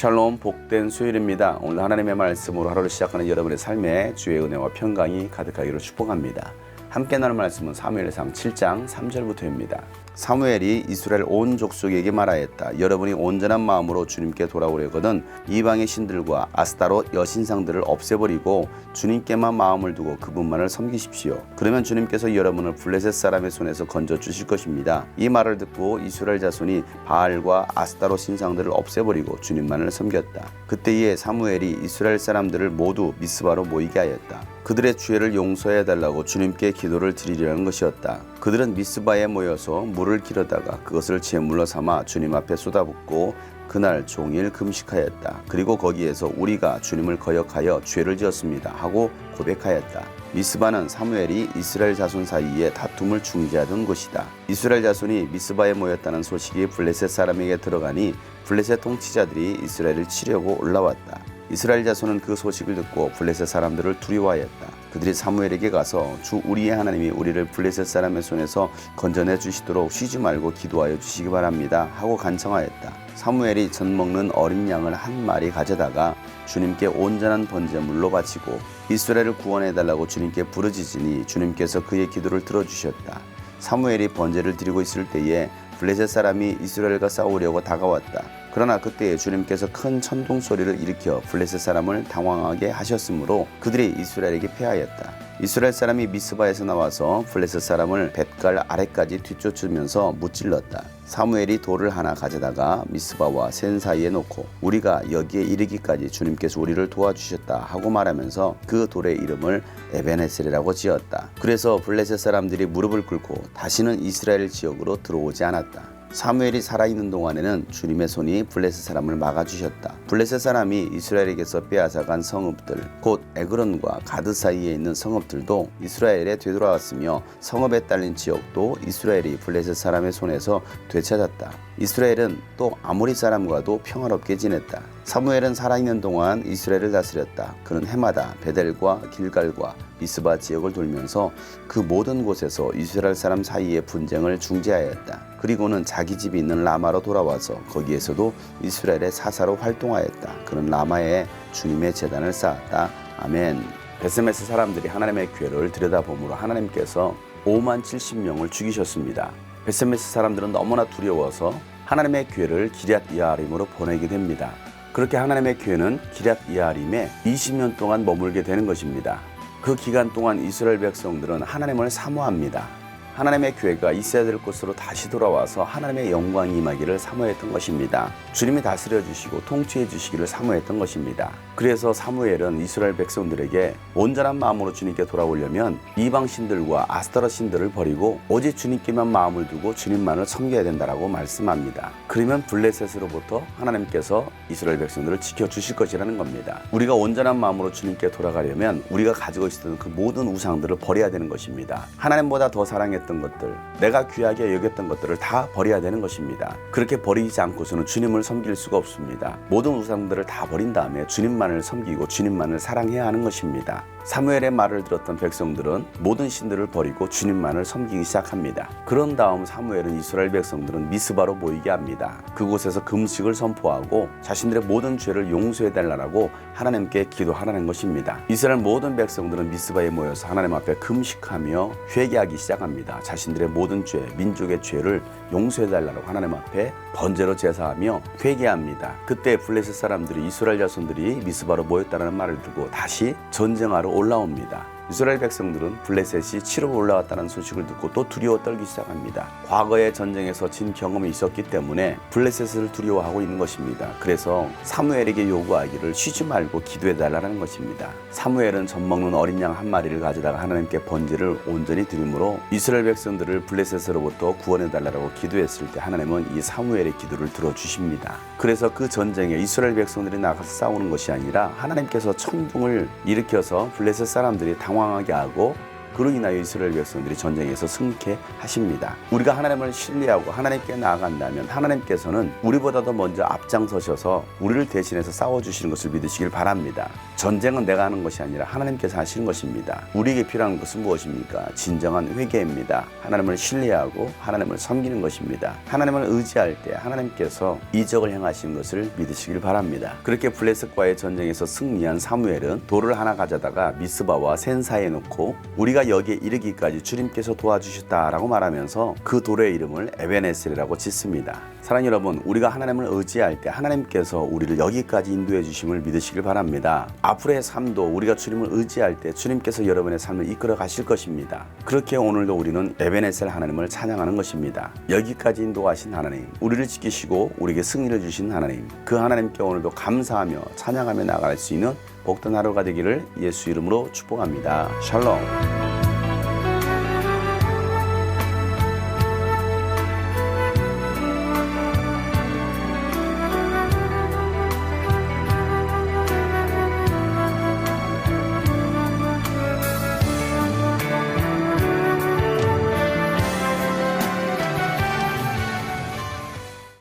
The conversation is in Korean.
샬롬 복된 수요일입니다. 오늘 하나님의 말씀으로 하루를 시작하는 여러분의 삶에 주의 은혜와 평강이 가득하기를 축복합니다. 함께 나눌 말씀은 사무엘상 7장 3절부터입니다. 사무엘이 이스라엘 온 족속에게 말하였다. 여러분이 온전한 마음으로 주님께 돌아오려거든 이방의 신들과 아스타롯 여신상들을 없애버리고 주님께만 마음을 두고 그분만을 섬기십시오. 그러면 주님께서 여러분을 블레셋 사람의 손에서 건져 주실 것입니다. 이 말을 듣고 이스라엘 자손이 바알과 아스타롯 신상들을 없애버리고 주님만을 섬겼다. 그때에 사무엘이 이스라엘 사람들을 모두 미스바로 모이게 하였다. 그들의 죄를 용서해 달라고 주님께 기도를 드리려는 것이었다. 그들은 미스바에 모여서 물을 기르다가 그것을 제물로 삼아 주님 앞에 쏟아붓고 그날 종일 금식하였다. 그리고 거기에서 우리가 주님을 거역하여 죄를 지었습니다 하고 고백하였다. 미스바는 사무엘이 이스라엘 자손 사이에 다툼을 중재하던 곳이다. 이스라엘 자손이 미스바에 모였다는 소식이 블레셋 사람에게 들어가니 블레셋 통치자들이 이스라엘을 치려고 올라왔다. 이스라엘 자손은 그 소식을 듣고 블레셋 사람들을 두려워하였다. 그들이 사무엘에게 가서 주 우리의 하나님이 우리를 블레셋 사람의 손에서 건져내 주시도록 쉬지 말고 기도하여 주시기 바랍니다 하고 간청하였다. 사무엘이 젖 먹는 어린 양을 한 마리 가져다가 주님께 온전한 번제물로 바치고 이스라엘을 구원해 달라고 주님께 부르짖으니 주님께서 그의 기도를 들어 주셨다. 사무엘이 번제를 드리고 있을 때에 블레셋 사람이 이스라엘과 싸우려고 다가왔다. 그러나 그때에 주님께서 큰 천둥 소리를 일으켜 블레셋 사람을 당황하게 하셨으므로 그들이 이스라엘에게 패하였다. 이스라엘 사람이 미스바에서 나와서 블레셋 사람을 뱃갈 아래까지 뒤쫓으면서 무찔렀다. 사무엘이 돌을 하나 가져다가 미스바와 센 사이에 놓고 우리가 여기에 이르기까지 주님께서 우리를 도와주셨다 하고 말하면서 그 돌의 이름을 에베네셀이라고 지었다. 그래서 블레셋 사람들이 무릎을 꿇고 다시는 이스라엘 지역으로 들어오지 않았다. 사무엘이 살아있는 동안에는 주님의 손이 블레셋 사람을 막아주셨다. 블레셋 사람이 이스라엘에게서 빼앗아간 성읍들, 곧 에그론과 가드 사이에 있는 성읍들도 이스라엘에 되돌아왔으며 성읍에 딸린 지역도 이스라엘이 블레셋 사람의 손에서 되찾았다. 이스라엘은 또 아모리 사람과도 평화롭게 지냈다. 사무엘은 살아있는 동안 이스라엘을 다스렸다. 그는 해마다 베델과 길갈과 미스바 지역을 돌면서 그 모든 곳에서 이스라엘 사람 사이의 분쟁을 중재하였다. 그리고는 자기 집이 있는 라마로 돌아와서 거기에서도 이스라엘의 사사로 활동하였다. 그는 라마에 주님의 재단을 쌓았다. 아멘. 베스메스 사람들이 하나님의 교회를 들여다보므로 하나님께서 5만 70명을 죽이셨습니다. 베스메스 사람들은 너무나 두려워서 하나님의 교회를 기럇 이아림으로 보내게 됩니다. 그렇게 하나님의 교회는 기럇 이아림에 20년 동안 머물게 되는 것입니다. 그 기간 동안 이스라엘 백성들은 하나님을 사모합니다. 하나님의 교회가 있어야 될 곳으로 다시 돌아와서 하나님의 영광이 임하기를 사모했던 것입니다. 주님이 다스려 주시고 통치해 주시기를 사모했던 것입니다. 그래서 사무엘은 이스라엘 백성들에게 온전한 마음으로 주님께 돌아오려면 이방 신들과 아스타라 신들을 버리고 오직 주님께만 마음을 두고 주님만을 섬겨야 된다라고 말씀합니다. 그러면 블레셋으로부터 하나님께서 이스라엘 백성들을 지켜 주실 것이라는 겁니다. 우리가 온전한 마음으로 주님께 돌아가려면 우리가 가지고 있었던 그 모든 우상들을 버려야 되는 것입니다. 하나님보다 더 사랑 했던 것들, 내가 귀하게 여겼던 것들을 다 버려야 되는 것입니다. 그렇게 버리지 않고서는 주님을 섬길 수가 없습니다. 모든 우상들을 다 버린 다음에 주님만을 섬기고 주님만을 사랑해야 하는 것입니다. 사무엘의 말을 들었던 백성들은 모든 신들을 버리고 주님만을 섬기기 시작합니다. 그런 다음 사무엘은 이스라엘 백성들은 미스바로 모이게 합니다. 그곳에서 금식을 선포하고 자신들의 모든 죄를 용서해 달라고 하나님께 기도하라는 것입니다. 이스라엘 모든 백성들은 미스바에 모여서 하나님 앞에 금식하며 회개하기 시작합니다. 자신들의 모든 죄, 민족의 죄를 용서해 달라고 하나님 앞에 번제로 제사하며 회개합니다. 그때 블레셋 사람들이 이스라엘 자손들이 미스바로 모였다는 말을 듣고 다시 전쟁하러 올라옵니다. 이스라엘 백성들은 블레셋이 치러 올라왔다는 소식을 듣고 또 두려워 떨기 시작합니다. 과거의 전쟁에서 진 경험이 있었기 때문에 블레셋을 두려워하고 있는 것입니다. 그래서 사무엘에게 요구하기를 쉬지 말고 기도해 달라는 것입니다. 사무엘은 젖 먹는 어린 양 한 마리를 가져다가 하나님께 번제를 온전히 드림으로 이스라엘 백성들을 블레셋으로부터 구원해 달라고 기도했을 때 하나님은 이 사무엘의 기도를 들어 주십니다. 그래서 그 전쟁에 이스라엘 백성들이 나가서 싸우는 것이 아니라 하나님께서 천둥을 일으켜서 블레셋 사람들이 당황 하게 하고 인하여 이스라엘 백성들이 전쟁에서 승리케 하십니다. 우리가 하나님을 신뢰하고 하나님께 나아간다면 하나님께서는 우리보다 도 먼저 앞장서셔서 우리를 대신해서 싸워주시는 것을 믿으시길 바랍니다. 전쟁은 내가 하는 것이 아니라 하나님께서 하시는 것입니다. 우리에게 필요한 것은 무엇입니까? 진정한 회개입니다. 하나님을 신뢰하고 하나님을 섬기는 것입니다. 하나님을 의지할 때 하나님께서 이적을 행하시는 것을 믿으시길 바랍니다. 그렇게 블레셋과의 전쟁에서 승리한 사무엘은 돌을 하나 가져다가 미스바와 센사에 놓고 우리가 여기에 이르기까지 주님께서 도와주셨다라고 말하면서 그 돌의 이름을 에베네셀이라고 짓습니다. 사랑 여러분, 우리가 하나님을 의지할 때 하나님께서 우리를 여기까지 인도해 주심을 믿으시길 바랍니다. 앞으로의 삶도 우리가 주님을 의지할 때 주님께서 여러분의 삶을 이끌어 가실 것입니다. 그렇게 오늘도 우리는 에베네셀 하나님을 찬양하는 것입니다. 여기까지 인도하신 하나님, 우리를 지키시고 우리에게 승리를 주신 하나님, 그 하나님께 오늘도 감사하며 찬양하며 나아갈 수 있는 복된 하루가 되기를 예수 이름으로 축복합니다. 샬롬.